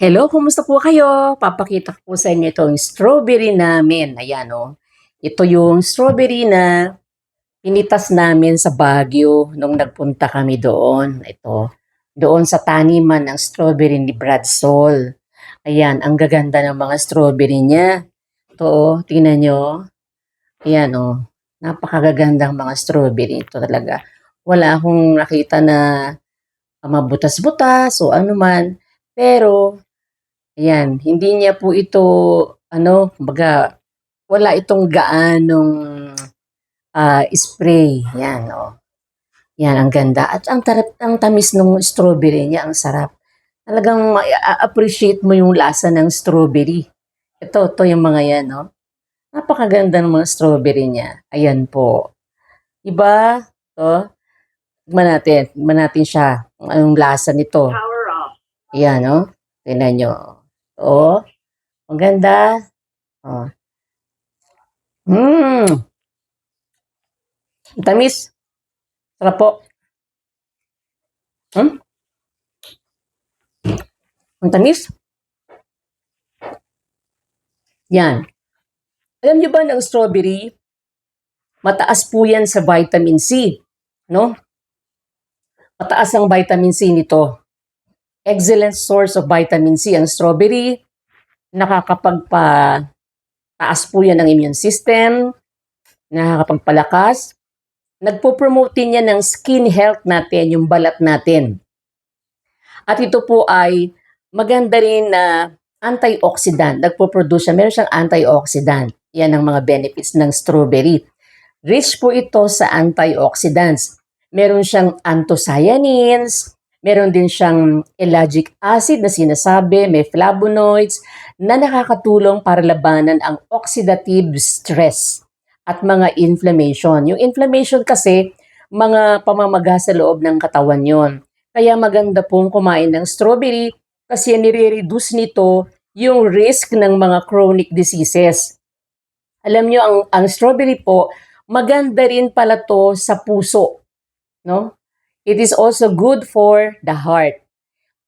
Hello, kumusta po kayo? Papakita ko sa inyo itong strawberry namin. Ayan, oh. Ito yung strawberry na pinitas namin sa Baguio nung nagpunta kami doon. Ito, doon sa taniman ng strawberry ni Brad Sol. Ayan, ang gaganda ng mga strawberry niya. Ito, oh, tingnan nyo. Ayan, oh. Napakagagandang mga strawberry. Ito talaga. Wala akong nakita na mabutas-butas o ano man. Pero, Ayan, hindi niya po ito, ano, kumbaga, wala itong gaanong ah, spray. Yan, oh. Yan, ang ganda. At ang, tarap, ang tamis ng strawberry niya, ang sarap. Talagang ma-appreciate mo yung lasa ng strawberry. Ito, ito yung mga yan, no? Napakaganda ng mga strawberry niya. Ayan po. Iba, to. Tignan natin. Tignan natin siya. Anong lasa nito. Power off. Ayan, no? Tignan nyo. Oh, ang ganda. Oh. Mmm. Tamis. Sarap po. Hmm? Ang tamis. Yan. Alam niyo ba ng strawberry, mataas po yan sa vitamin C. No? Mataas ang vitamin C nito excellent source of vitamin C ang strawberry. Nakakapagpa taas po yan ng immune system, nakakapagpalakas. Nagpo-promote din yan ng skin health natin, yung balat natin. At ito po ay maganda rin na antioxidant. Nagpo-produce siya, meron siyang antioxidant. Yan ang mga benefits ng strawberry. Rich po ito sa antioxidants. Meron siyang anthocyanins, Meron din siyang ellagic acid na sinasabi, may flavonoids na nakakatulong para labanan ang oxidative stress at mga inflammation. Yung inflammation kasi, mga pamamaga sa loob ng katawan yon. Kaya maganda pong kumain ng strawberry kasi nire-reduce nito yung risk ng mga chronic diseases. Alam nyo, ang, ang strawberry po, maganda rin pala to sa puso. No? It is also good for the heart.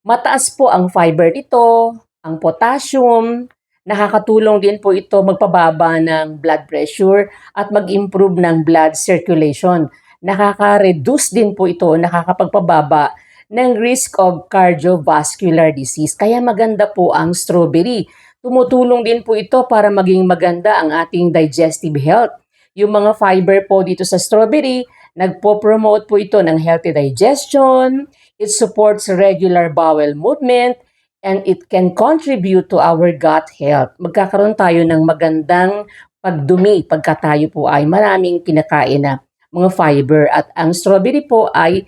Mataas po ang fiber nito, ang potassium, nakakatulong din po ito magpababa ng blood pressure at mag-improve ng blood circulation. Nakaka-reduce din po ito, nakakapagpababa ng risk of cardiovascular disease. Kaya maganda po ang strawberry. Tumutulong din po ito para maging maganda ang ating digestive health. Yung mga fiber po dito sa strawberry, Nagpo-promote po ito ng healthy digestion, it supports regular bowel movement, and it can contribute to our gut health. Magkakaroon tayo ng magandang pagdumi pagka tayo po ay maraming kinakain na mga fiber at ang strawberry po ay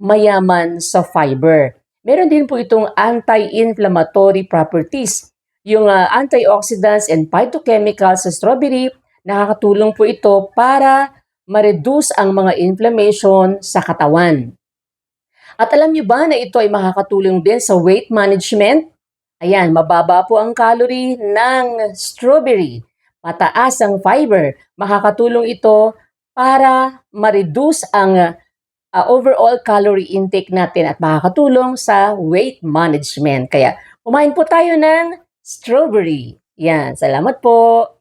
mayaman sa fiber. Meron din po itong anti-inflammatory properties. Yung uh, antioxidants and phytochemicals sa strawberry, nakakatulong po ito para ma-reduce ang mga inflammation sa katawan. At alam niyo ba na ito ay makakatulong din sa weight management? Ayan, mababa po ang calorie ng strawberry. Mataas ang fiber. Makakatulong ito para ma-reduce ang uh, overall calorie intake natin at makakatulong sa weight management. Kaya kumain po tayo ng strawberry. Yan, salamat po.